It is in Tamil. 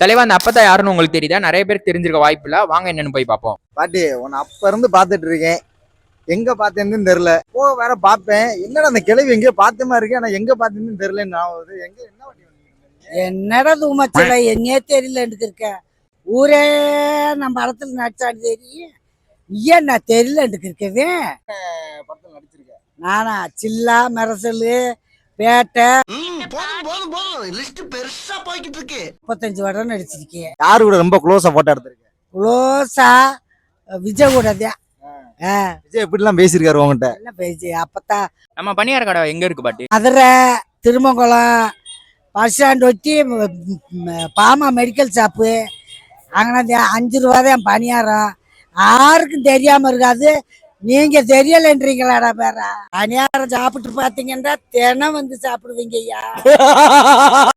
தலைவா அந்த அப்பத்தா யாருன்னு உங்களுக்கு தெரியுதா? நிறைய பேருக்கு தெரிஞ்சிருக்க வாய்ப்பு இல்ல வாங்க என்னன்னு போய் பார்ப்போம். பாட்டி உன்னை அப்ப இருந்து பாத்துட்டு இருக்கேன். எங்க பார்த்தேன்னு தெரியல. போக வேற பார்ப்பேன். என்னடா அந்த கிழவி எங்கேயோ பார்த்த மாதிரி இருக்கு. ஆனா எங்க பார்த்தேன்னு தெரியல நான் எங்க என்ன பாட்டி பண்ணீங்க? என்னடா தூமச்சில என்னையே தெரியல எனக்கு இருக்க ஊரே நம்ம இடத்துல நடிச்சான்னு தெரியும் ஏன் நான் தெரியல எனக்கு இருக்கவே படத்துல நடிச்சிருக்கேன் நானா சில்லா மெரசலு பேட்டை. போதும் போதும் போதும். லிஸ்ட் பெருசா போய்கிட்டு இருக்கு. முப்பத்தஞ்சு வடம் நடிச்சிருக்கேன் யாரு கூட ரொம்ப க்ளோஸா போட்டோ எடுத்திருக்கேன் க்ளோஸா விஜய் கூட தான். ஆ, விஜய் எப்படிலாம் பேசியிருக்காரு உங்ககிட்ட? என்ன பேச்சு அப்பத்தான் நம்ம பணியார கடை எங்க இருக்கு பாட்டி? மதுரை திருமங்கலம் பஸ் ஸ்டாண்ட் ஒட்டி ம், ம், பாமா மெடிக்கல் ஷாப்பு அங்கே அஞ்சு ரூபா தான் பணியாரம். யாருக்கும் தெரியாம இருக்காது. நீங்க தெரியலன்றீங்களாடா பேரா? அநியாரம் சாப்பிட்டு பாத்தீங்கன்னா தினம் வந்து சாப்பிடுவீங்க ஐயா